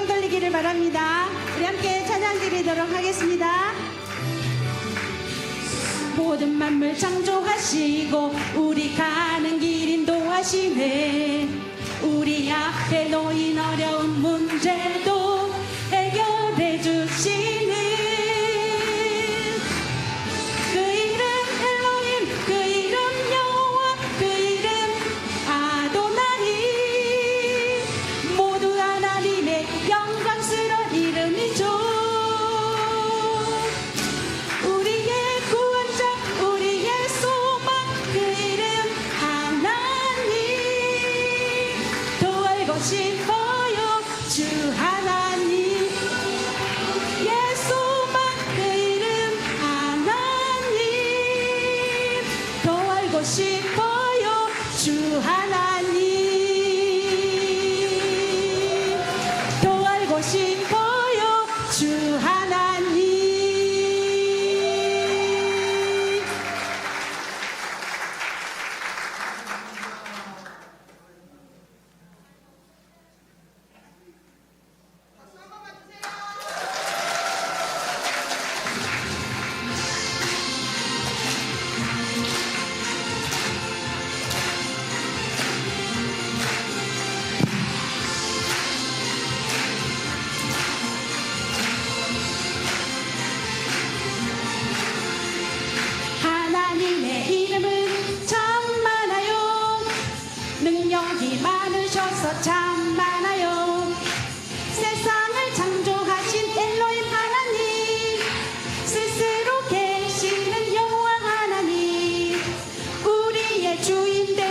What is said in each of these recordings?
영광 돌리기를 바랍니다. 우리 함께 찬양 드리도록 하겠습니다. 모든 만물 창조하시고 우리 가는 길 인도하시네 우리 앞에 놓인 어려운 문제도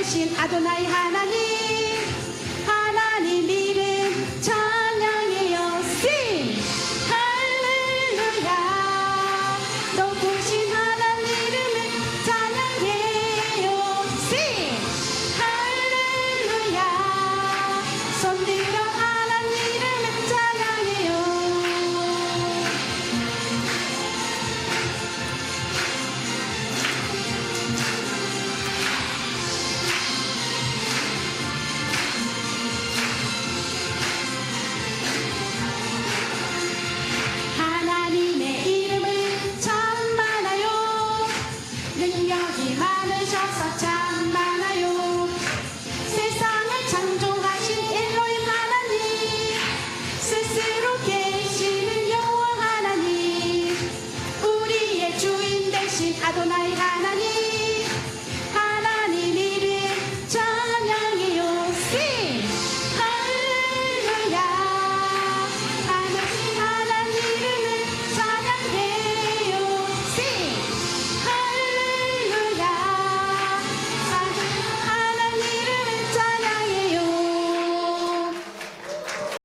대신 아도나이 하나님.